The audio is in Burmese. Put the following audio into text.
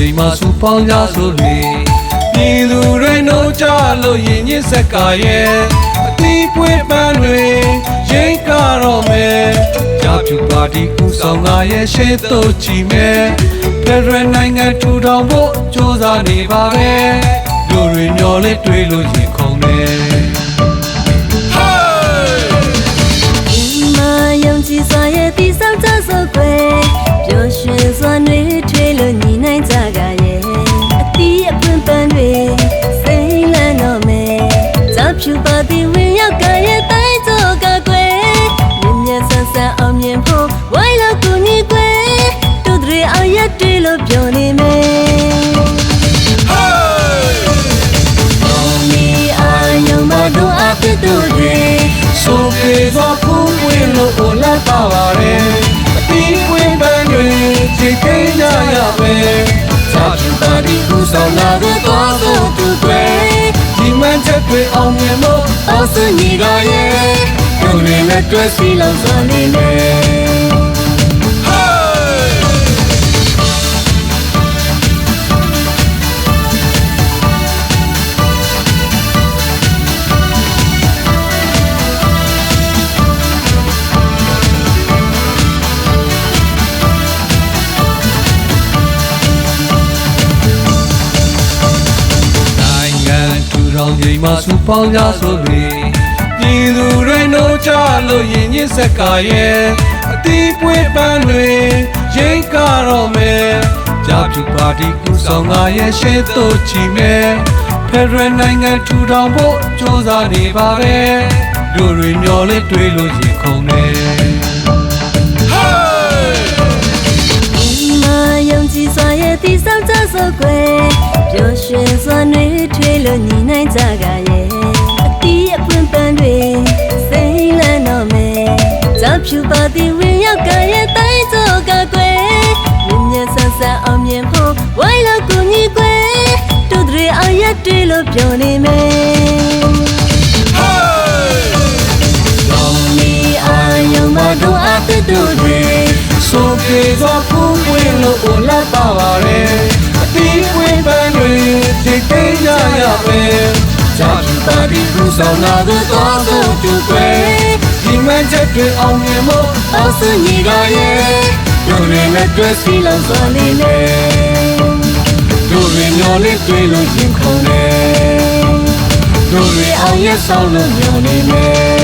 ချိန်မှာစူပေါင်းကြဆိုလေပြည်သူတွေနှုတ်ကြလို့ရင်ညစ်စက်ကရဲ့အတီးပွေပန်းတွေရိတ်ကတော့မယ်ကြာပြူပါတီကူဆောင်ကရဲ့ရှေ့သို့ချီမယ်ဖက်ဒရယ်နိုင်ငံထူထောင်ဖို့ကြိုးစားနေပါပဲလူတွေမျောလေးတွေးလို့ရင်ခုန်တယ်မာယုံကြည်စွာရဲ့တိဆောက်ကြ အပွင့်ပန်းတွေစိမ့်လန်းတော့မယ်ကြောက်ဖြူပါတီဝင်ရောက်ကရဲ့တိုင်းကြကကွယ်မြင်မြတ်ဆန်းဆန်းအောင်မြင်ဖို့ဝိုင်းလို့ကူညီကွယ်တို့တွေအောင်ရက်တွေလို့ပြောနေမယ်မီအာယုံမတို့အဖြစ်တို့တွေဆိုပြေစွာဖူးပွင့်လို့ဟိုလက်ပါပါ ပြူပါတီကူဆောင်လာတဲ့သွားစို့သူတွေဒီမှန်ချက်တွေအောင်မြင်ဖို့အောက်စညီကရဲ့ ထူထောင်ချိန်မှာစူပေါင်းကြဆိုလေပြည်သူတွေနှုတ်ကြလို့ရင်ညစ်စက်ကရဲ့အတီးပွေပန်းတွေရိတ်ကတော့မယ်ကြာပြူပါတီကူဆောင်ကရဲ့ရှေ့သို့ချီမယ်ဖက်ဒရယ်နိုင်ငံထူထောင်ဖို့ကြိုးစားနေပါပဲလူတွေမျောလေးတွေးလို့ရင်ခုန်တယ်မာယုံကြည်စွာရဲ့တိဆောက်ကြစို့ကွယ် ဖြူပါတီဝင်ရောက်ကရဲ့တိုင်းကြကကွယ်မြင်မြတ်ဆန်းဆန်းအောင်မြင်ဖို့ဝိုင်းလို့ကူညီကွယ်တို့တွေအောင်ရက်တွေလို့ပြောနေမယ်မီအာယုံမတို့အဖြစ်တို့တွေဆိုပြေ မှန်ချက်တွေအောင်မြင်ဖို့အောက်စညီကရဲ့တို့တွေနဲ့တွဲစီလုံးစွာနေလေတို့တွေမျောလေးတွေးလို့ရင်ခုန်တယ်တို့တွေအောင်ရဲ့ဆောင်လို့မျောနေမယ်